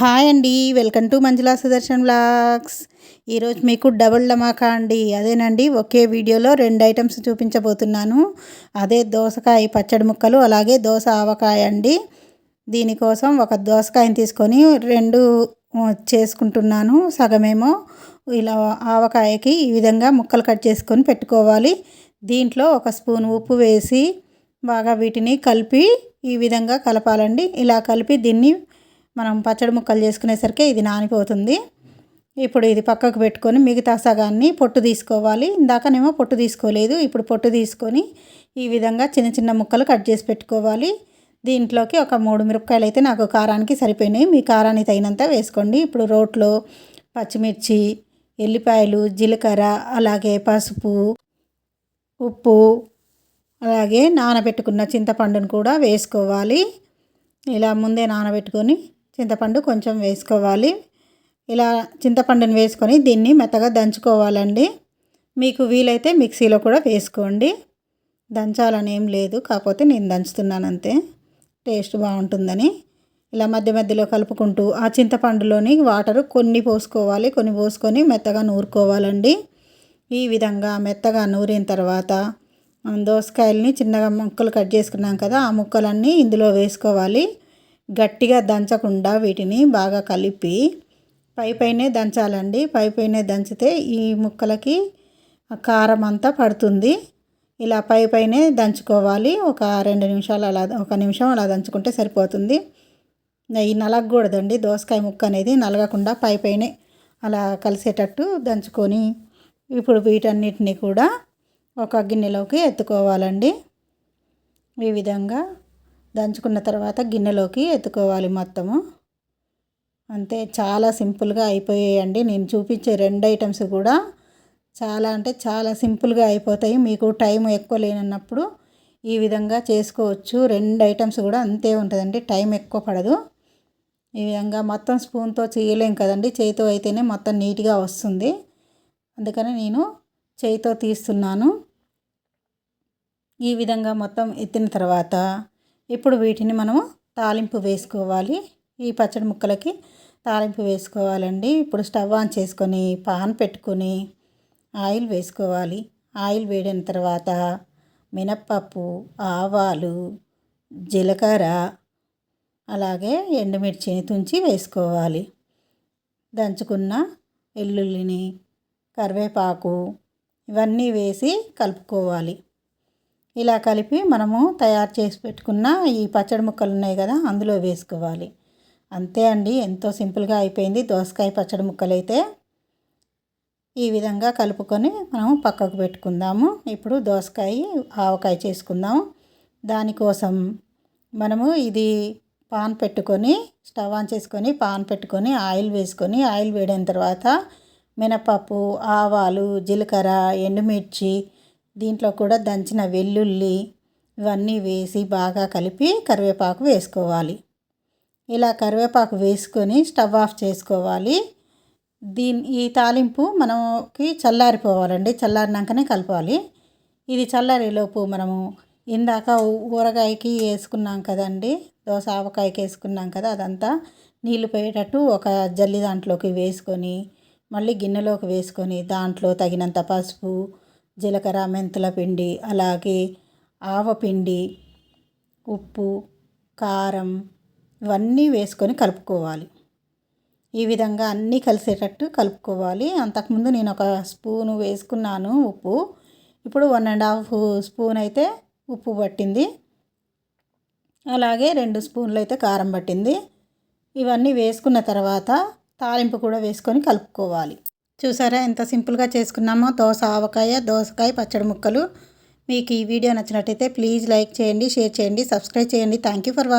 Hi అండి welcome to Manjula Sudarshan blogs ఈరోజు మీకు డబుల్ డమాకా అండి. అదేనండి ఒకే వీడియోలో రెండు ఐటమ్స్ చూపించబోతున్నాను. అదే దోసకాయ పచ్చడి ముక్కలు అలాగే దోస ఆవకాయ అండి. దీనికోసం ఒక దోసకాయని తీసుకొని రెండు చేసుకుంటున్నాను సగమేమో. ఇలా ఆవకాయకి ఈ విధంగా ముక్కలు కట్ చేసుకొని పెట్టుకోవాలి. దీంట్లో ఒక స్పూన్ ఉప్పు వేసి బాగా వీటిని కలిపి ఈ విధంగా కలపాలండి. ఇలా కలిపి దీన్ని మనం పచ్చడి ముక్కలు చేసుకునేసరికి ఇది నానిపోతుంది. ఇప్పుడు ఇది పక్కకు పెట్టుకొని మిగతా సగాన్ని పొట్టు తీసుకోవాలి. ఇందాకనేమో పొట్టు తీసుకోలేదు. ఇప్పుడు పొట్టు తీసుకొని ఈ విధంగా చిన్న చిన్న ముక్కలు కట్ చేసి పెట్టుకోవాలి. దీంట్లోకి ఒక మూడు మిరపకాయలు అయితే నాకు కారానికి సరిపోయినాయి. మీ కారానికి తగినంత వేసుకోండి. ఇప్పుడు రోట్లో పచ్చిమిర్చి ఎల్లిపాయలు జీలకర్ర అలాగే పసుపు ఉప్పు అలాగే నానబెట్టుకున్న చింతపండును కూడా వేసుకోవాలి. ఇలా ముందే నానబెట్టుకొని చింతపండు కొంచెం వేసుకోవాలి. ఇలా చింతపండుని వేసుకొని దీన్ని మెత్తగా దంచుకోవాలండి. మీకు వీలైతే మిక్సీలో కూడా వేసుకోండి. దంచాలని ఏం లేదు కాకపోతే నేను దంచుతున్నాను అంతే. టేస్ట్ బాగుంటుందని. ఇలా మధ్య మధ్యలో కలుపుకుంటూ ఆ చింతపండులోని వాటర్ కొన్ని పోసుకోవాలి కొన్ని పోసుకొని మెత్తగా నూరుకోవాలండి. ఈ విధంగా మెత్తగా నూరిన తర్వాత మనం దోసకాయలని చిన్నగా ముక్కలు కట్ చేసుకున్నాం కదా ఆ ముక్కలన్నీ ఇందులో వేసుకోవాలి. గట్టిగా దంచకుండా వీటిని బాగా కలిపి పై పైనే దంచాలండి. పై పైనే దంచితే ఈ ముక్కలకి కారం అంతా పడుతుంది. ఇలా పై పైనే దంచుకోవాలి. ఒక రెండు నిమిషాలు అలా ఒక నిమిషం అలా దంచుకుంటే సరిపోతుంది. నెయ్యి నలగకూడదండి. దోసకాయ ముక్క అనేది నలగకుండా పై పైనే అలా కలిసేటట్టు దంచుకొని ఇప్పుడు వీటన్నిటిని కూడా ఒక గిన్నెలోకి ఎత్తుకోవాలండి. ఈ విధంగా దంచుకున్న తర్వాత గిన్నెలోకి ఎత్తుకోవాలి మొత్తము. అంతే చాలా సింపుల్గా అయిపోయాయండి. నేను చూపించే రెండు ఐటమ్స్ కూడా చాలా అంటే చాలా సింపుల్గా అయిపోతాయి. మీకు టైం ఎక్కువ లేనన్నప్పుడు ఈ విధంగా చేసుకోవచ్చు. రెండు ఐటమ్స్ కూడా అంతే ఉంటుందండి. టైం ఎక్కువ పడదు. ఈ విధంగా మొత్తం స్పూన్తో చేయలేం కదండి. చేయితో అయితేనే మొత్తం నీట్గా వస్తుంది. అందుకని నేను చేయితో తీస్తున్నాను. ఈ విధంగా మొత్తం ఎత్తిన తర్వాత ఇప్పుడు వీటిని మనము తాలింపు వేసుకోవాలి. ఈ పచ్చడి ముక్కలకి తాలింపు వేసుకోవాలండి. ఇప్పుడు స్టవ్ ఆన్ చేసుకొని పాన్ పెట్టుకొని ఆయిల్ వేసుకోవాలి. ఆయిల్ వేడిన తర్వాత మినప్పప్పు ఆవాలు జీలకర్ర అలాగే ఎండుమిర్చిని తుంచి వేసుకోవాలి. దంచుకున్న వెల్లుల్లిని కరివేపాకు ఇవన్నీ వేసి కలుపుకోవాలి. ఇలా కలిపి మనము తయారు చేసి పెట్టుకున్న ఈ పచ్చడి ముక్కలు ఉన్నాయి కదా అందులో వేసుకోవాలి. అంతే అండి ఎంతో సింపుల్గా అయిపోయింది దోసకాయ పచ్చడి ముక్కలు అయితే ఈ విధంగా కలుపుకొని మనం పక్కకు పెట్టుకుందాము. ఇప్పుడు దోసకాయ ఆవకాయ చేసుకుందాము. దానికోసం మనము ఇది పాన్ పెట్టుకొని స్టవ్ ఆన్ చేసుకొని పాన్ పెట్టుకొని ఆయిల్ వేసుకొని ఆయిల్ వేడిన తర్వాత మినపప్పు ఆవాలు జీలకర్ర ఎండుమిర్చి దీంట్లో కూడా దంచిన వెల్లుల్లి ఇవన్నీ వేసి బాగా కలిపి కరివేపాకు వేసుకోవాలి. ఇలా కరివేపాకు వేసుకొని స్టవ్ ఆఫ్ చేసుకోవాలి. దీని ఈ తాలింపు మనకి చల్లారిపోవాలండి. చల్లారినాకనే కలపాలి. ఇది చల్లారేలోపు మనము ఇందాక ఊరగాయకి వేసుకున్నాం కదండి. దోశ ఆవకాయకి వేసుకున్నాం కదా అదంతా నీళ్ళు పోయేటట్టు ఒక జల్లి దాంట్లోకి వేసుకొని మళ్ళీ గిన్నెలోకి వేసుకొని దాంట్లో తగినంత పసుపు జీలకర్ర మెంతుల పిండి అలాగే ఆవపిండి ఉప్పు కారం ఇవన్నీ వేసుకొని కలుపుకోవాలి. ఈ విధంగా అన్నీ కలిసేటట్టు కలుపుకోవాలి. అంతకుముందు నేను ఒక స్పూను వేసుకున్నాను ఉప్పు. ఇప్పుడు వన్ అండ్ హాఫ్ స్పూన్ అయితే ఉప్పు పట్టింది. అలాగే రెండు స్పూన్లు అయితే కారం పట్టింది. ఇవన్నీ వేసుకున్న తర్వాత తాలింపు కూడా వేసుకొని కలుపుకోవాలి. చూసారా ఎంత సింపుల్గా చేసుకున్నామో? దోస ఆవకాయ దోసకాయ పచ్చడి ముక్కలు. మీకు ఈ వీడియో నచ్చినట్టయితే ప్లీజ్ లైక్ చేయండి షేర్ చేయండి సబ్స్క్రైబ్ చేయండి. Thank you for watching